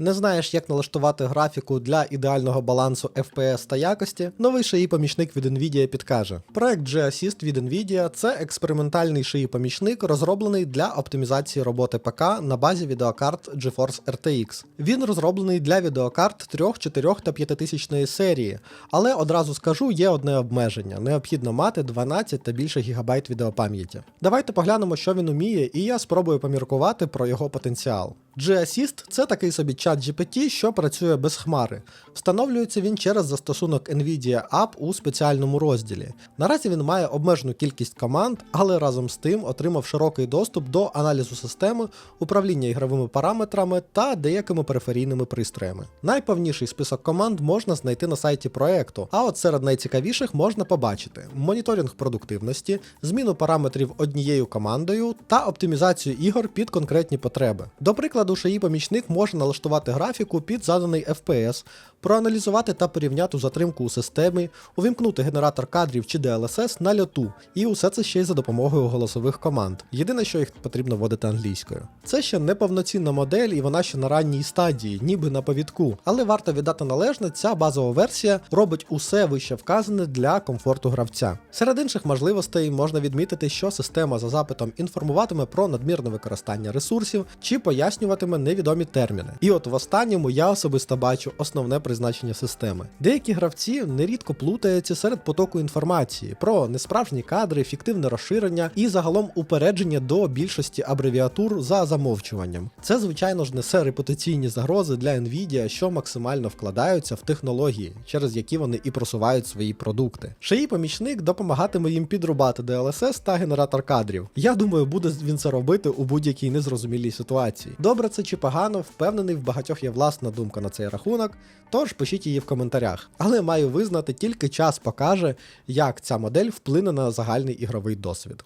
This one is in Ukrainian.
Не знаєш, як налаштувати графіку для ідеального балансу FPS та якості? Новий шиї помічник від Nvidia підкаже. Проект G-Assist від Nvidia це експериментальний шиї помічник, розроблений для оптимізації роботи ПК на базі відеокарт GeForce RTX. Він розроблений для відеокарт 3, 4 та 5000 серії, але одразу скажу, є одне обмеження: необхідно мати 12 та більше гігабайт відеопам'яті. Давайте поглянемо, що він уміє, і я спробую поміркувати про його потенціал. G-Assist – це такий собі чат GPT, що працює без хмари. Встановлюється він через застосунок NVIDIA App у спеціальному розділі. Наразі він має обмежену кількість команд, але разом з тим отримав широкий доступ до аналізу системи, управління ігровими параметрами та деякими периферійними пристроями. Найповніший список команд можна знайти на сайті проекту, а от серед найцікавіших можна побачити моніторинг продуктивності, зміну параметрів однією командою та оптимізацію ігор під конкретні потреби. До прикладу, шиї помічник може налаштувати графіку під заданий FPS, проаналізувати та порівняти затримку у системі, увімкнути генератор кадрів чи DLSS на льоту, і усе це ще й за допомогою голосових команд. Єдине, що їх потрібно вводити англійською. Це ще не повноцінна модель, і вона ще на ранній стадії, ніби на повідку. Але варто віддати належне, ця базова версія робить усе вище вказане для комфорту гравця. Серед інших можливостей можна відмітити, що система за запитом інформуватиме про надмірне використання ресурсів чи пояснюватиме невідомі терміни. І от в останньому я особисто бачу основне призначення системи. Деякі гравці нерідко плутаються серед потоку інформації про несправжні кадри, фіктивне розширення і загалом упередження до більшості абревіатур за замовчуванням. Це, звичайно ж, несе репутаційні загрози для Nvidia, що максимально вкладаються в технології, через які вони і просувають свої продукти. Шиї помічник допомагатиме їм підрубати DLSS та генератор кадрів. Я думаю, буде він це робити у будь-якій незрозумілій ситуації. Добре це чи погано, впевнений, в багатьох є власна думка на цей рахунок, тож пишіть її в коментарях. Але маю визнати, тільки час покаже, як ця модель вплине на загальний ігровий досвід.